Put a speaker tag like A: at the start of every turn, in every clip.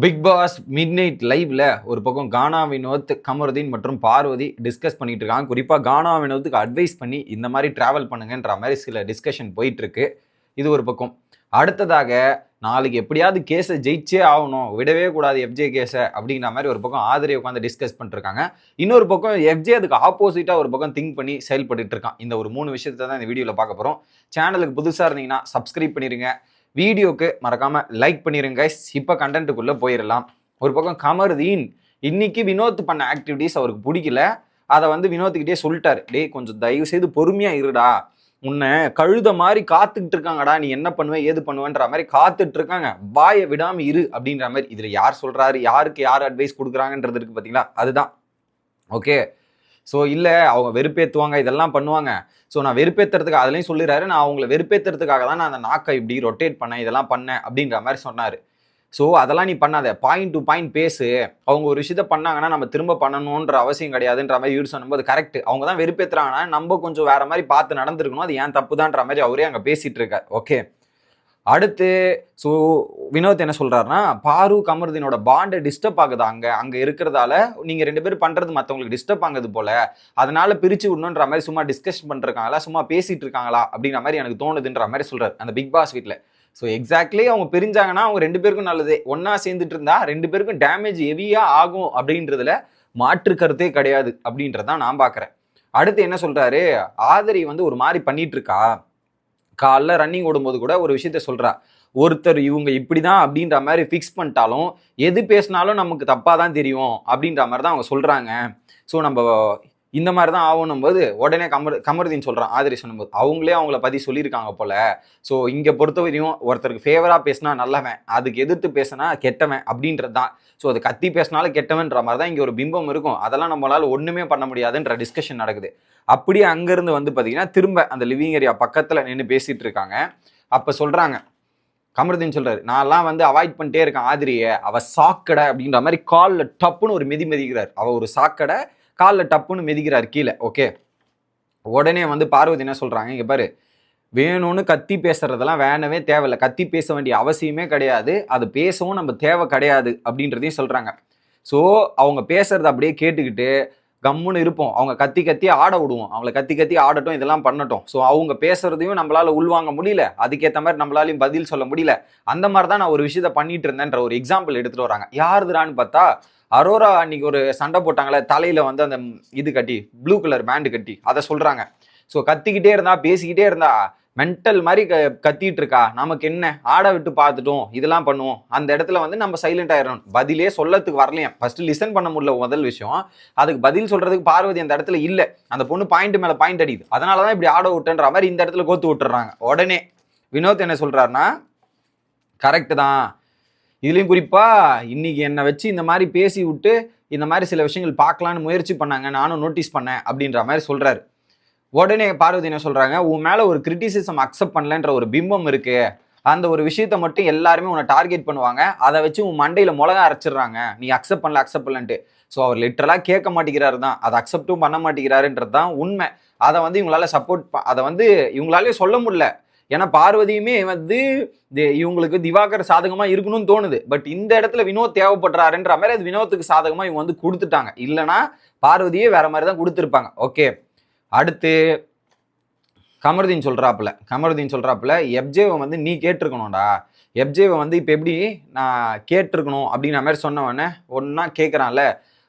A: Big pass mid night லைவ்ல ஒரு பக்கம் கானா வினோத் கமருதீன் மற்றும் பார்வதி டிஸ்கஸ் பண்ணிட்டு இருக்காங்க. குறிப்பாக கானா வினோத்துக்கு அட்வைஸ் பண்ணி இந்த மாதிரி டிராவல் பண்ணுங்கன்ற மாதிரி சில டிஸ்கஷன் போயிட்டு இருக்கு. இது ஒரு பக்கம். அடுத்ததாக நாளைக்கு எப்படியாவது கேஸை ஜெயிச்சே ஆகணும். விடவே கூடாது எஃப்ஜே கேஸை அப்படிங்கிற மாதிரி ஒரு பக்கம் ஆதரவை உட்காந்து டிஸ்கஸ் பண்ணிருக்காங்க இன்னொரு பக்கம் எஃப்ஜே அதுக்கு ஆப்போசிட்டாக ஒரு பக்கம் திங்க் பண்ணி செயல்பட்டு இருக்கான். இந்த ஒரு மூணு விஷயத்தை தான் இந்த வீடியோவில் பார்க்க போகிறோம் சேனலுக்கு புதுசாக இருந்தீங்கன்னா சப்ஸ்கிரைப் பண்ணிருங்க. வீடியோக்கு மறக்காம லைக் பண்ணிருங்க. Guys. இப்போ கண்டென்ட்டுக்குள்ளே போயிடலாம் ஒரு பக்கம் கமருதீன் இன்னைக்கு வினோத் பண்ண ஆக்டிவிட்டீஸ் அவருக்கு பிடிக்கல. அதை வந்து வினோத்துக்கிட்டே சொல்லிட்டாரு. டேய் கொஞ்சம் தயவு செய்து பொறுமையா இருடா. உன்னை கழுத மாதிரி காத்துக்கிட்டு இருக்காங்கடா. நீ என்ன பண்ணுவ ஏது பண்ணுவேன்ற மாதிரி காத்துட்டு இருக்காங்க. வாயை விடாம இரு அப்படின்ற மாதிரி இதுல யார் சொல்றாரு யாருக்கு யார் அட்வைஸ் கொடுக்குறாங்கன்றது இருக்கு பாத்தீங்களா? அதுதான். ஓகே ஸோ இல்லை அவங்க வெறுப்பேற்றுவாங்க இதெல்லாம் பண்ணுவாங்க. ஸோ நான் வெறுப்பேற்றுறதுக்கு அதுலேயும் சொல்லிடுறாரு நான் அவங்கள வெறுப்பேற்றுறதுக்காக தான் நான் அந்த நாக்கை இப்படி ரொட்டேட் பண்ணேன் இதெல்லாம் பண்ணேன் அப்படின்ற மாதிரி சொன்னார். ஸோ அதெல்லாம் நீ பண்ணாத. பாயிண்ட் டு பாயிண்ட் பேசு. அவங்க ஒரு விஷயத்த பண்ணாங்கன்னா நம்ம திரும்ப பண்ணணுன்ற அவசியம் கிடையாதுன்ற மாதிரி யூஸ் பண்ணும்போது கரெக்ட் அவங்க தான் வெறுப்பேற்றுறாங்கன்னா நம்ம கொஞ்சம் வேற மாதிரி பார்த்து நடந்திருக்கணும். அது ஏன் தப்புதான்ற மாதிரி அவரே அங்கே பேசிகிட்டு இருக்கார். ஓகே அடுத்து ஸோ வினோத் என்ன சொல்கிறாருன்னா பாரு கமருதீனோட பாண்டை டிஸ்டர்ப் ஆகுது அங்கே? அங்கே இருக்கிறதால நீங்கள் ரெண்டு பேரும் பண்ணுறது மற்றவங்களுக்கு டிஸ்டர்ப் ஆகுது போல. அதனால் பிரித்து விடணுன்ற மாதிரி சும்மா டிஸ்கஷன் பண்ணுறாங்களா சும்மா பேசிகிட்டு இருக்காங்களா அப்படின்ற மாதிரி எனக்கு தோணுதுன்ற மாதிரி சொல்கிறார் அந்த பிக் பாஸ் வீட்டில் ஸோ எக்ஸாக்ட்லி அவங்க பிரிஞ்சாங்கன்னா அவங்க ரெண்டு பேருக்கும் நல்லது. ஒன்றா சேர்ந்துட்டு இருந்தா ரெண்டு பேருக்கும் டேமேஜ் ஹெவியாக ஆகும் அப்படின்றதுல மாற்று கருத்தே கிடையாது அப்படின்றதான் நான் பார்க்குறேன் அடுத்து என்ன சொல்கிறாரு ஆதரி வந்து ஒரு மாதிரி பண்ணிட்டு இருக்கா காலைல ரன்னிங் ஓடும்போது கூட ஒரு விஷயத்த சொல்கிறா ஒருத்தர் இவங்க இப்படி தான் அப்படின்ற மாதிரி ஃபிக்ஸ் பண்ணிட்டாலும் எது பேசினாலும் நமக்கு தப்பாக தான் தெரியும் அப்படின்ற மாதிரி தான் அவங்க சொல்கிறாங்க ஸோ நம்ம இந்த மாதிரி தான் ஆகணும் போது உடனே கமர் கமருதீன் சொல்கிறான் ஆதிரி சொல்லும்போது அவங்களே அவங்கள பற்றி சொல்லியிருக்காங்க போல. ஸோ இங்கே பொறுத்தவரையும் ஒருத்தருக்கு ஃபேவராக பேசினா நல்லவன் அதுக்கு எதிர்த்து பேசினா கெட்டவன் அப்படின்றது தான் ஸோ அது கத்தி பேசினாலும் கெட்டவன்ற மாதிரி தான் இங்கே ஒரு பிம்பம் இருக்கும். அதெல்லாம் நம்மளால் ஒன்றுமே பண்ண முடியாதுன்ற டிஸ்கஷன் நடக்குது. அப்படியே அங்கேருந்து வந்து பார்த்தீங்கன்னா திரும்ப அந்த லிவிங் ஏரியா பக்கத்தில் நின்று பேசிகிட்டு இருக்காங்க. அப்போ சொல்கிறாங்க கமருதீன் சொல்கிறாரு நான்லாம் வந்து அவாய்ட் பண்ணிட்டே இருக்கேன் ஆதிரியை. அவள் சாக்கடை அப்படின்ற மாதிரி காலில் டப்புன்னு ஒரு மிதி மிதிக்கிறார். அவள் ஒரு சாக்கடை காலில் டப்புன்னு மிதிக்கிறார் கீழே ஓகே உடனே வந்து பார்வதி என்ன சொல்கிறாங்க இங்கே பாரு வேணும்னு கத்தி பேசுறதெல்லாம் வேணவே தேவையில்ல. கத்தி பேச வேண்டிய அவசியமே கிடையாது. அது பேசவும் நம்ம தேவை கிடையாது அப்படின்றதையும் சொல்கிறாங்க ஸோ அவங்க பேசுகிறத அப்படியே கேட்டுக்கிட்டு கம்முன்னு இருப்போம். அவங்க கத்தி கத்தி ஆட விடுவோம். அவங்கள கத்தி கத்தி ஆடட்டும் இதெல்லாம் பண்ணட்டும். ஸோ அவங்க பேசுறதையும் நம்மளால உள்வாங்க முடியல. அதுக்கேற்ற மாதிரி நம்மளாலையும் பதில் சொல்ல முடியல. அந்த மாதிரி தான் நான் ஒரு விஷயத்த பண்ணிட்டு இருந்தேன்ற ஒரு எக்ஸாம்பிள் எடுத்துட்டு வராங்க. யாருதுரான்னு பார்த்தா அரோரா அன்னைக்கு ஒரு சண்டை போட்டாங்களே தலையில வந்து அந்த இது கட்டி ப்ளூ கலர் பேண்டு கட்டி. அதை சொல்றாங்க. ஸோ கத்திக்கிட்டே இருந்தா பேசிக்கிட்டே இருந்தா மென்டல் மாதிரி க கத்திட்டு இருக்கா நமக்கு என்ன? ஆட விட்டு பார்த்துட்டோம். இதெல்லாம் பண்ணுவோம். அந்த இடத்துல வந்து நம்ம சைலண்ட் ஆயிடணும். பதிலே சொல்லத்துக்கு வரலையே. ஃபர்ஸ்ட் லிசன் பண்ண முடியல முதல் விஷயம். அதுக்கு பதில் சொல்றதுக்கு பார்வதி அந்த இடத்துல இல்லை. அந்த பொண்ணு பாயிண்ட் மேலே பாயிண்ட் அடிக்குது. அதனால தான் இப்படி ஆட விட்டுன்ற மாதிரி இந்த இடத்துல கோத்து விட்டுறாங்க. உடனே வினோத் என்ன சொல்றாருன்னா கரெக்டு தான். இதுலேயும் குறிப்பாக இன்னைக்கு என்னை வச்சு இந்த மாதிரி பேசி விட்டு இந்த மாதிரி சில விஷயங்கள் பார்க்கலான்னு முயற்சி பண்ணாங்க. நானும் நோட்டீஸ் பண்ணேன். அப்படின்ற மாதிரி சொல்கிறாரு உடனே பார்வதி என்ன சொல்கிறாங்க உன் மேலே ஒரு கிரிட்டிசிசம் அக்செப்ட் பண்ணலன்ற ஒரு பிம்பம் இருக்கு. அந்த ஒரு விஷயத்த மட்டும் எல்லாருமே உன்னை டார்கெட் பண்ணுவாங்க. அதை வச்சு உன் மண்டையில் மிளகா அரைச்சிடுறாங்க. நீ அக்செப்ட் பண்ணல அக்செப்ட் பண்ணலன்ட்டு. ஸோ அவர் லிட்டரலாக கேட்க மாட்டேங்கிறாரு தான். அதை அக்செப்டும் பண்ண மாட்டேங்கிறாருன்றது தான் உண்மை. அதை வந்து இவங்களால சப்போர்ட் அதை வந்து இவங்களாலே சொல்ல முடியல. ஏன்னா பார்வதியுமே வந்து தி- இவங்களுக்கு திவாகர் சாதகமாக இருக்கணும்னு தோணுது. பட் இந்த இடத்துல வினோத் தேவைப்படுறாருன்ற மாதிரி அது வினோத்துக்கு சாதகமாக இவங்க வந்து கொடுத்துட்டாங்க. இல்லைன்னா பார்வதியே வேற மாதிரி தான் கொடுத்துருப்பாங்க. ஓகே அடுத்து கமருதீன் சொல்கிறாப்புல கமருதீன் சொல்கிறாப்புல எப்ஜேவை வந்து நீ கேட்டிருக்கணும்டா. எப்ஜேவை வந்து இப்போ எப்படி நான் கேட்டிருக்கணும் அப்படிங்கிற மாதிரி சொன்னவொடனே ஒன்றா கேட்குறான்ல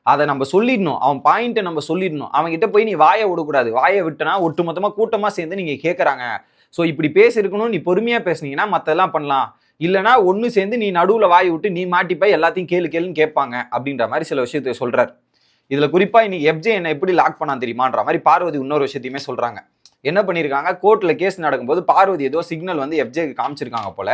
A: அதை நம்ம சொல்லிடணும். அவன் பாயிண்ட்டை நம்ம சொல்லிடணும். அவன்கிட்ட போய் நீ வாயை விடக்கூடாது. வாயை விட்டனா ஒட்டுமொத்தமாக கூட்டமாக சேர்ந்து நீங்கள் கேட்குறாங்க ஸோ இப்படி பேசியிருக்கணும். நீ பொறுமையாக பேசுனீங்கன்னா மற்றெல்லாம் பண்ணலாம். இல்லைனா ஒன்று சேர்ந்து நீ நடுவில் வாயை விட்டு நீ மாட்டிப்பா எல்லாத்தையும் கேளு கேளுன்னு கேட்பாங்க அப்படின்ற மாதிரி சில விஷயத்தை சொல்கிறார் இதில் குறிப்பாக இன்னைக்கு எப்ஜே என்னை எப்படி லாக் பண்ணான் தெரியுமான்ற மாதிரி பார்வதி இன்னொரு விஷயத்தையுமே சொல்கிறாங்க என்ன பண்ணியிருக்காங்க கோர்ட்டில் கேஸ் நடக்கும்போது பார்வதி ஏதோ சிக்னல் வந்து எஃப்ஜேக்கு காமிச்சிருக்காங்க போல.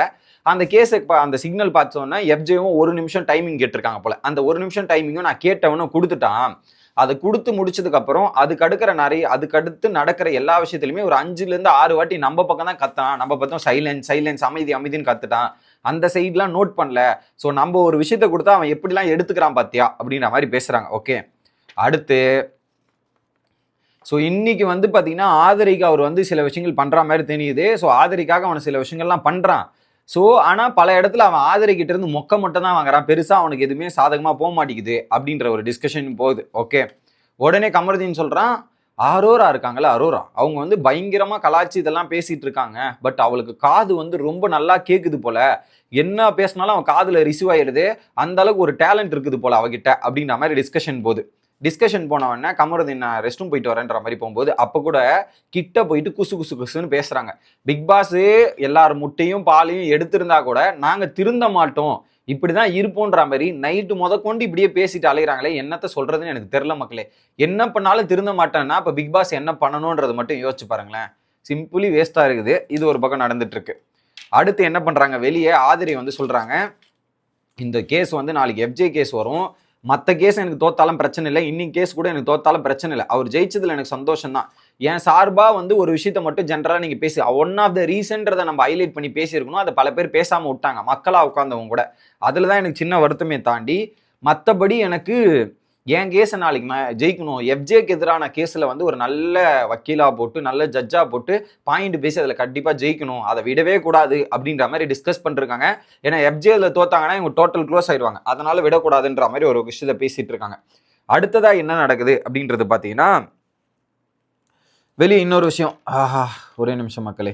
A: அந்த கேஸை அந்த சிக்னல் பார்த்தோன்னா எஃப்ஜேவும் ஒரு நிமிஷம் டைமிங் கேட்டிருக்காங்க போல. அந்த ஒரு நிமிஷம் டைமிங்கும் நான் கேட்டவனும் கொடுத்துட்டான். அதை கொடுத்து முடிச்சதுக்கப்புறம் அதுக்கு அடுக்கிற நிறைய அதுக்கடுத்து நடக்கிற எல்லா விஷயத்துலையுமே ஒரு அஞ்சுலேருந்து ஆறு வாட்டி நம்ம பக்கம் தான் கத்தான் நம்ம பக்கம் சைலன்ஸ் சைலன்ஸ் அமைதி அமைதின்னு கத்துட்டான். அந்த சைட்லாம் நோட் பண்ணல. ஸோ நம்ம ஒரு விஷயத்த கொடுத்தா அவன் எப்படிலாம் எடுத்துக்கிறான் பார்த்தியா அப்படின்ற மாதிரி பேசுகிறாங்க ஓகே அடுத்து ஸோ இன்னைக்கு வந்து பார்த்தீங்கன்னா ஆதரிக்கு அவர் வந்து சில விஷயங்கள் பண்ணுற மாதிரி தெரியுது. ஸோ ஆதரிக்காக அவன் சில விஷயங்கள்லாம் பண்ணுறான் ஸோ ஆனால் பல இடத்துல அவன் ஆதரிக்கிட்ட இருந்து மொக்க மட்டும் தான் வாங்குறான். பெருசாக அவனுக்கு எதுவுமே சாதகமாக போக மாட்டேங்குது அப்படின்ற ஒரு டிஸ்கஷன் போகுது. ஓகே உடனே கமருதீன் சொல்கிறான் அரோரா இருக்காங்கல்ல அரோரா. அவங்க வந்து பயங்கரமாக கலாச்சி இதெல்லாம் பேசிகிட்டு இருக்காங்க. பட் அவளுக்கு காது வந்து ரொம்ப நல்லா கேட்குது போல. என்ன பேசினாலும் அவன் காதில் ரிசீவ் ஆயிடுது. அந்தளவுக்கு ஒரு டேலண்ட் இருக்குது போல் அவகிட்ட. அப்படின்ற மாதிரி டிஸ்கஷன் போகுது. டிஸ்கஷன் போனவொடனே கமருதீன் நான் ரெஸ்ட் ரூம் போயிட்டு வரேன்ற மாதிரி போகும்போது அப்போ கூட கிட்ட போயிட்டு குசு குசு குசுன்னு பேசுறாங்க. பிக் பாஸ் எல்லார் முட்டையும் பாலையும் எடுத்திருந்தா கூட நாங்கள் திருந்த மாட்டோம். இப்படிதான் இருப்போன்ற மாதிரி நைட்டு முதற்கொண்டு இப்படியே பேசிட்டு அலைகிறாங்களே என்னத்த சொல்றதுன்னு எனக்கு தெரில மக்களே. என்ன பண்ணாலும் திருந்த மாட்டேன்னா இப்போ பிக் பாஸ் என்ன பண்ணணுன்றது மட்டும் யோசிச்சு பாருங்களேன். சிம்பிளி வேஸ்டா இருக்குது. இது ஒரு பக்கம் நடந்துட்டு இருக்கு அடுத்து என்ன பண்றாங்க? வெளியே ஆதிரி வந்து சொல்றாங்க. இந்த கேஸ் வந்து நாளைக்கு எஃப்ஜே கேஸ் வரும். மற்ற கேஸ் எனக்கு தோத்தாலும் பிரச்சனை இல்லை. இன்னும் கேஸ் கூட எனக்கு தோத்தாலும் பிரச்சனை இல்லை. அவர் ஜெயிச்சதுல எனக்கு சந்தோஷம் தான் என் சார்பாக வந்து ஒரு விஷயத்தை மட்டும் ஜென்ரலாக நீங்கள் பேசி. ஒன் ஆஃப் த ரீசன்றதை நம்ம ஹைலைட் பண்ணி பேசியிருக்கணும். அதை பல பேர் பேசாமல் விட்டாங்க. மக்களாக உட்காந்தவங்க கூட. அதில் தான் எனக்கு சின்ன வருத்தமே தாண்டி மற்றபடி எனக்கு என் கேஸை நாளைக்கு நான் ஜெயிக்கணும். எஃப்ஜேக்கு எதிரான கேஸில் வந்து ஒரு நல்ல வக்கீலாக போட்டு நல்ல ஜட்ஜாக போட்டு பாயிண்ட் பேசி அதில் கண்டிப்பாக ஜெயிக்கணும். அதை விடவே கூடாது அப்படின்ற மாதிரி டிஸ்கஸ் பண்ணிருக்காங்க. ஏன்னா எஃப்ஜேல தோத்தாங்கன்னா இவங்க டோட்டல் க்ளோஸ் ஆயிடுவாங்க அதனால விடக்கூடாதுன்ற மாதிரி ஒரு விஷயத்தை பேசிட்டு இருக்காங்க. அடுத்ததாக என்ன நடக்குது அப்படின்றது பார்த்தீங்கன்னா வெளியே இன்னொரு விஷயம். ஆஹா ஒரே நிமிஷம் மக்களே.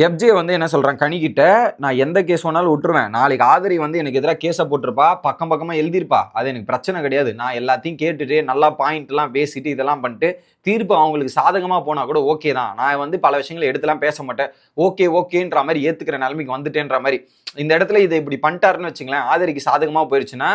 A: எஃப்ஜே வந்து என்ன சொல்கிறான் கனிக்கிட்ட நான் எந்த கேஸ் வேணாலும் விட்டுருவேன். நாளைக்கு ஆதரி வந்து எனக்கு எதிராக கேஸை போட்டிருப்பா. பக்கம் பக்கமாக எழுதியிருப்பா. அது எனக்கு பிரச்சனை கிடையாது. நான் எல்லாத்தையும் கேட்டுட்டு நல்லா பாயிண்ட்லாம் பேசிட்டு இதெல்லாம் பண்ணிட்டு தீர்ப்பு அவங்களுக்கு சாதகமாக போனால் கூட ஓகே தான். நான் வந்து பல விஷயங்களை எடுத்துலாம் பேச மாட்டேன். ஓகே ஓகேன்ற மாதிரி ஏற்றுக்கிற நிலைமைக்கு வந்துட்டேன்ற மாதிரி. இந்த இடத்துல இதை இப்படி பண்ணிட்டாருன்னு வச்சுங்களேன். ஆதரிக்கு சாதகமாக போயிடுச்சுன்னா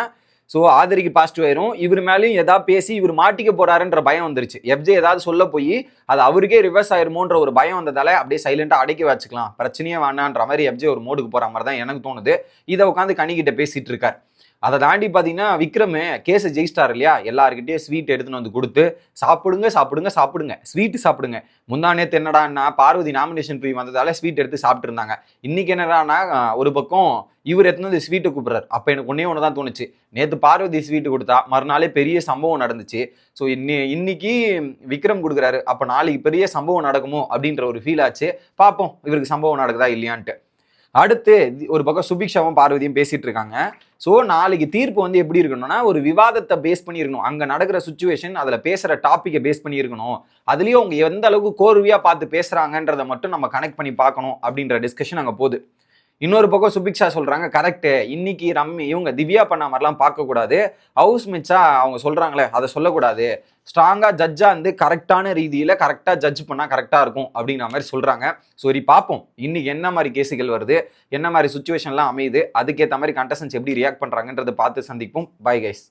A: ஸோ ஆதரிக்கு பாசிட்டிவ் ஆயிரும். இவர் மேலேயும் ஏதாவது பேசி இவர் மாட்டிக்க போறாருன்ற பயம் வந்துருச்சு. எஃப்ஜே ஏதாவது சொல்ல போய் அது அவருக்கே ரிவர்ஸ் ஆயிருமோன்ற ஒரு பயம் வந்ததால அப்படியே சைலண்டா அடக்கி வச்சுக்கலாம். பிரச்சனையே வேணான்ற மாதிரி எஃப்ஜே ஒரு மோடுக்கு போற மாதிரி தான் எனக்கு தோணுது. இதை உட்காந்து கனிக்கிட்ட பேசிட்டு இருக்கார். அதை தாண்டி பார்த்தீங்கன்னா விக்ரமே கேஸை ஜெயிஸ்டார் இல்லையா? எல்லாருக்கிட்டேயும் ஸ்வீட் எடுத்துன்னு வந்து கொடுத்து சாப்பிடுங்க சாப்பிடுங்க சாப்பிடுங்க ஸ்வீட்டு சாப்பிடுங்க. முந்தா என்னடா என்னடான்னா பார்வதி நாமினேஷன் ஃப்ரீ வந்ததால ஸ்வீட் எடுத்து சாப்பிட்டு இருந்தாங்க. இன்னைக்கு என்னடான்னா ஒரு பக்கம் இவர் எடுத்துன்னு வந்து ஸ்வீட்டை கூப்பிட்றாரு. அப்போ எனக்கு ஒன்றே ஒன்று தான் தோணுச்சு. நேற்று பார்வதி ஸ்வீட்டு கொடுத்தா மறுநாளே பெரிய சம்பவம் நடந்துச்சு. ஸோ இன்னி இன்னைக்கு விக்ரம் கொடுக்குறாரு. அப்போ நாளைக்கு பெரிய சம்பவம் நடக்குமோ அப்படின்ற ஒரு ஃபீல் ஆச்சு. பார்ப்போம் இவருக்கு சம்பவம் நடக்குதா இல்லையான்ட்டு. அடுத்து ஒரு பக்கம் சுபிக்ஷாவும் பார்வதியும் பேசிட்டு இருக்காங்க. ஸோ நாளைக்கு தீர்ப்பு வந்து எப்படி இருக்கணும்னா ஒரு விவாதத்தை பேஸ் பண்ணியிருக்கணும். அங்கே நடக்கிற சுச்சுவேஷன் அதில் பேசுகிற டாப்பிக்கை பேஸ் பண்ணியிருக்கணும். அதுலேயும் அவங்க எந்த அளவுக்கு கோர்வையாக பார்த்து பேசுகிறாங்கன்றதை மட்டும் நம்ம கனெக்ட் பண்ணி பார்க்கணும் அப்படின்ற டிஸ்கஷன் அங்கே போகுது. இன்னொரு பக்கம் சுபிக்ஷா சொல்றாங்க கரெக்டு இன்னைக்கு ரம்மி இவங்க திவ்யா பண்ண மாதிரிலாம் பார்க்கக்கூடாது. ஹவுஸ் மிச்சா அவங்க சொல்றாங்களே அதை சொல்லக்கூடாது. ஸ்ட்ராங்காக ஜட்ஜாக வந்து கரெக்டான ரீதியில் கரெக்டாக ஜட்ஜ் பண்ணால் கரெக்டாக இருக்கும் அப்படிங்கிற மாதிரி சொல்கிறாங்க சரி பார்ப்போம். இன்னைக்கு என்ன மாதிரி கேஸுகள் வருது என்ன மாதிரி சுச்சுவேஷன்லாம் அமையுது அதுக்கேற்ற மாதிரி கண்டஸ்டன்ஸ் எப்படி ரியாக்ட் பண்ணுறாங்கன்றதை பார்த்து சந்திப்போம். Bye guys